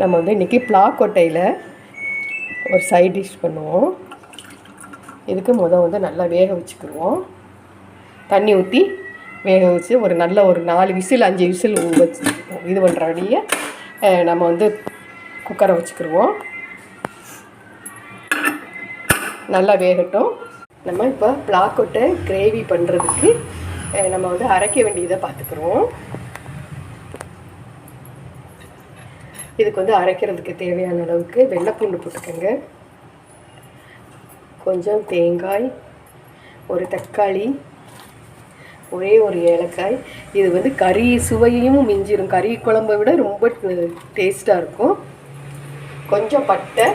நம்ம வந்து இன்றைக்கி கொட்டையில் ஒரு சைட் டிஷ் பண்ணுவோம். இதுக்கு முதல் வந்து நல்லா வேக வச்சுக்கிடுவோம். தண்ணி ஊற்றி வேக வச்சு ஒரு நல்ல ஒரு நாலு விசில் அஞ்சு விசில் வச்சு இது பண்ணுற நம்ம வந்து குக்கரை வச்சுக்கிடுவோம். நல்லா வேகட்டும். நம்ம இப்போ பிளாக்கொட்டை கிரேவி பண்ணுறதுக்கு நம்ம வந்து அரைக்க வேண்டியதை பார்த்துக்குறோம் இதுக்கு வந்து அரைக்கிறதுக்கு தேவையான அளவுக்கு வெள்ளைப்பூண்டு போட்டுக்கோங்க. கொஞ்சம் தேங்காய் ஒரு தக்காளி ஒரே ஒரு ஏலக்காய். இது வந்து கறி சுவையும் மிஞ்சிடும் கறி குழம்பை விட ரொம்ப டேஸ்ட்டாக இருக்கும். கொஞ்சம் பட்டை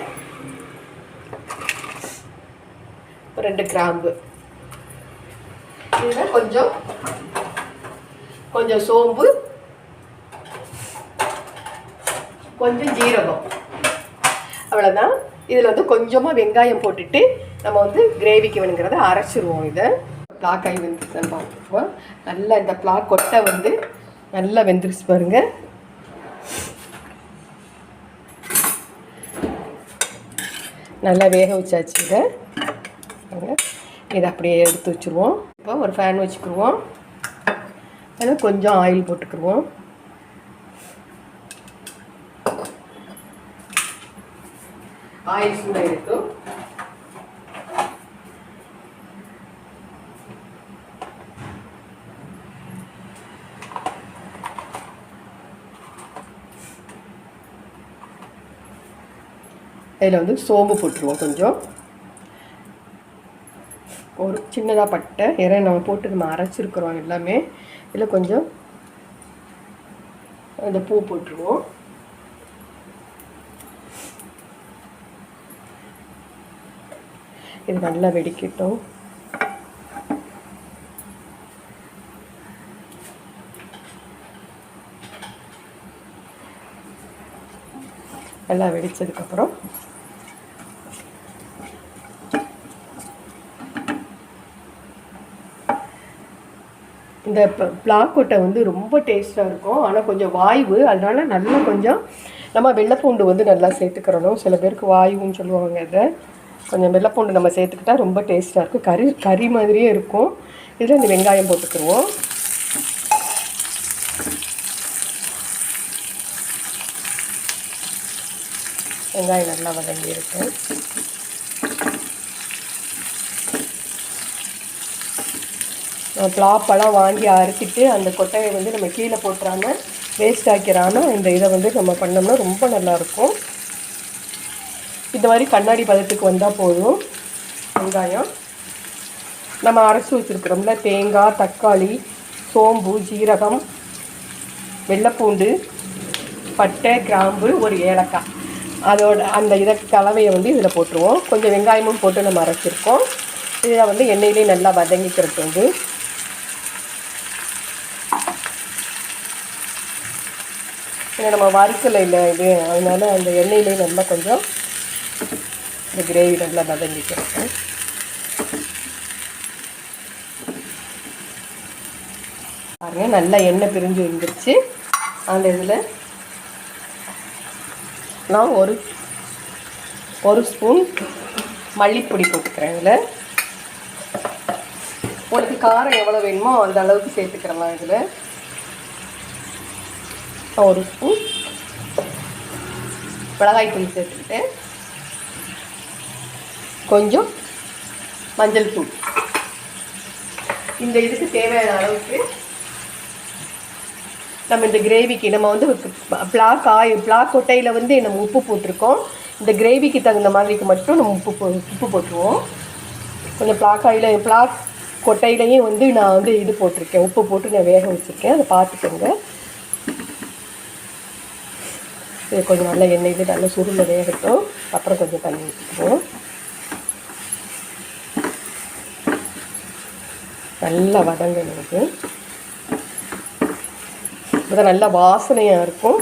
ரெண்டு கிராம்பு. இதில் கொஞ்சம் கொஞ்சம் சோம்பு கொஞ்சம் ஜீரகம். அவ்வளோதான் இதில் வந்து கொஞ்சமாக வெங்காயம் போட்டுட்டு நம்ம வந்து கிரேவிக்கு வேணுங்கிறத அரைச்சிருவோம் இதை. பிளாக்காய் வெந்துருச்சுன்னு பார்த்துக்குவோம் நல்லா இந்த பிளாக் கொட்டை வந்து நல்லா வெந்துருச்சு பாருங்கள் நல்லா வேக வச்சாச்சு இதை. இதை அப்படியே எடுத்து வச்சுருவோம். இப்போ ஒரு ஃபேன் வச்சுக்கிடுவோம் அதில் கொஞ்சம் ஆயில் போட்டுக்கிடுவோம் ஆயில் சூடாக இதில் வந்து சோம்பு போட்டுருவோம் கொஞ்சம். ஒரு சின்னதாக பட்டை ஏன்னா நம்ம போட்டு நம்ம அரைச்சிருக்கிறோம் எல்லாமே. இதில் கொஞ்சம் அந்த பூ போட்டுருவோம். இது நல்லா வெடிக்கட்டும். நல்லா வெடித்ததுக்கப்புறம் இந்த பிளாக் கொட்டை வந்து ரொம்ப டேஸ்ட்டாக இருக்கும். ஆனால் கொஞ்சம் வாய்வு. அதனால நல்லா கொஞ்சம் நம்ம வெள்ளைப்பூண்டு வந்து நல்லா சேர்த்துக்கிறணும். சில பேருக்கு வாயுன்னு சொல்லுவாங்க இதை கொஞ்சம் வெள்ளைப்பூண்டு நம்ம சேர்த்துக்கிட்டா ரொம்ப டேஸ்ட்டாக இருக்கும். கறி கறி மாதிரியே இருக்கும். இதில் இந்த வெங்காயம் போட்டுக்கிடுவோம் வெங்காயம் நல்லா வதங்கி இருக்கு. பிளாப்பெல்லாம் வாங்கி அறுத்துட்டு அந்த கொட்டையை வந்து நம்ம கீழே போட்டுறாமல் வேஸ்ட் ஆக்கிறாமல் இந்த இதை வந்து நம்ம பண்ணோம்னா ரொம்ப நல்லாயிருக்கும் இந்த மாதிரி கண்ணாடி பதத்துக்கு வந்தால் போதும். வெங்காயம். நம்ம அரைச்சி வச்சுருக்குறோம்ல தேங்காய் தக்காளி சோம்பு ஜீரகம் வெள்ளைப்பூண்டு பட்டை கிராம்பு ஒரு ஏலக்காய். அதோட அந்த இதை கலவையை வந்து இதில் போட்டுருவோம். கொஞ்சம் வெங்காயமும் போட்டு நம்ம அரைச்சிருக்கோம். இதில் வந்து எண்ணெயிலே நல்லா வதங்கிக்கிறது வந்து ஏன்னா நம்ம வறுக்கலை இல்லை இது. அதனால அந்த எண்ணெயிலே நல்லா கொஞ்சம் இந்த கிரேவி நல்லா வதங்கிக்கிறேன் பாருங்க நல்லா எண்ணெய் பிரிஞ்சு வந்துருச்சு. அந்த இதில் நான் ஒரு ஒரு ஸ்பூன் மல்லிப்பொடி போட்டுக்கிறேன் இதில். உங்களுக்கு காரம் எவ்வளோ வேணுமோ அந்த அளவுக்கு சேர்த்துக்கிறலாம் இதில். ஒரு ஸ்பூன் மிளகாய் தூள் சேர்த்துக்கிட்டேன். கொஞ்சம் மஞ்சள் தூள். இந்த இதுக்கு தேவையான அளவுக்கு நம்ம இந்த கிரேவிக்கு நம்ம வந்து பிளாக் ஆய் பிளாக் கொட்டையில் வந்து நம்ம உப்பு போட்டிருக்கோம். இந்த கிரேவிக்கு தகுந்த மாதிரிக்கு மட்டும் நம்ம உப்பு போ உப்பு போட்டுருவோம். கொஞ்சம் பிளாக் ஆயில் பிளாக் கொட்டையிலையும் வந்து நான் வந்து இது போட்டிருக்கேன். உப்பு போட்டு நான் வேக வச்சுருக்கேன். அதை பார்த்துக்கோங்க. இது கொஞ்சம் நல்லா இது நல்லா சுருளை வேகட்டும். அப்புறம் கொஞ்சம் தண்ணி ஊற்றிக்குவோம் நல்லா வதங்கணும் எனக்கு இப்போ நல்ல வாசனையாக இருக்கும்.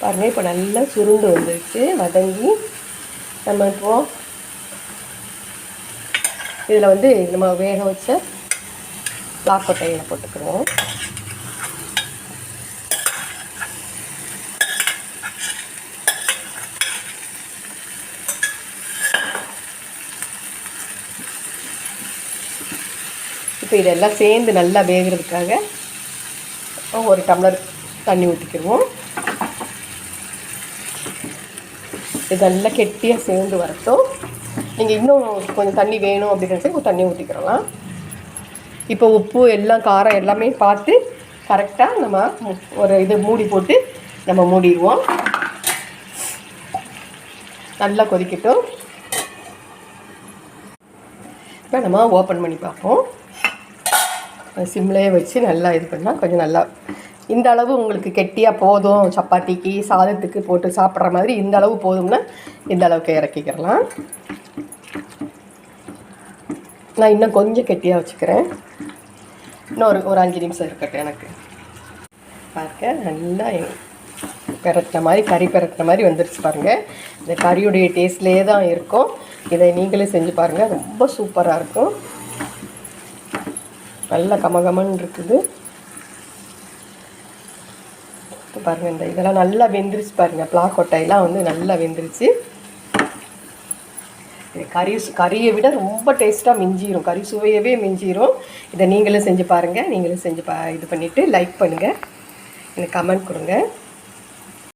பாருங்கள் இப்போ நல்லா சுருண்டு வந்துருச்சு வதங்கி. நம்ம இப்போது இதில் வந்து நம்ம வேக வச்ச லாக்கொட்டையில் போட்டுக்கிறோம். இப்போ இதெல்லாம் சேர்ந்து நல்லா வேகிறதுக்காக ஒரு டம்ளர் தண்ணி ஊற்றிக்கிடுவோம் இது நல்லா கெட்டியாக சேர்ந்து வரட்டும். நீங்கள் இன்னும் கொஞ்சம் தண்ணி வேணும் அப்படின்றது தண்ணி ஊற்றிக்கிறலாம் இப்போ உப்பு எல்லாம் காரம் எல்லாமே பார்த்து கரெக்டாக நம்ம ஒரு இது மூடி போட்டு நம்ம மூடிடுவோம். நல்லா கொதிக்கட்டும். இப்போ நம்ம ஓப்பன் பண்ணி பார்ப்போம். சிம்லேயே வச்சு நல்லா இது பண்ணால் கொஞ்சம் நல்லா இந்த அளவு உங்களுக்கு கெட்டியாக போதும். சப்பாத்திக்கு சாதத்துக்கு போட்டு சாப்பிட்ற மாதிரி இந்த அளவு போதும்னா இந்த அளவுக்கு இறக்கிக்கிறலாம் நான் இன்னும் கொஞ்சம் கெட்டியாக வச்சுக்கிறேன். இன்னும் ஒரு ஒரு அஞ்சு நிமிஷம் இருக்கட்டும் எனக்கு. பார்க்க நல்லா பெரட்டின மாதிரி கறி பெரட்டின மாதிரி வந்துருச்சு பாருங்கள் இந்த கறியுடைய டேஸ்ட்லேயே தான் இருக்கும். இதை நீங்களே செஞ்சு பாருங்கள் ரொம்ப சூப்பராக இருக்கும். நல்ல கமகமன்னு இருக்குது. பாருங்கள் இந்த இதெல்லாம் நல்லா வெந்துருச்சு பாருங்கள் பிளாக் கொட்டையெல்லாம் வந்து நல்லா வெந்துருச்சு. இது கறி சு- கறியை விட ரொம்ப டேஸ்ட்டாக மிஞ்சிரும். கறி சுவையவே மிஞ்சிடும் இதை நீங்களும் செஞ்சு பாருங்கள் நீங்களும் செஞ்சு பா இது பண்ணிவிட்டு லைக் பண்ணுங்கள் எனக்கு கமெண்ட் கொடுங்க.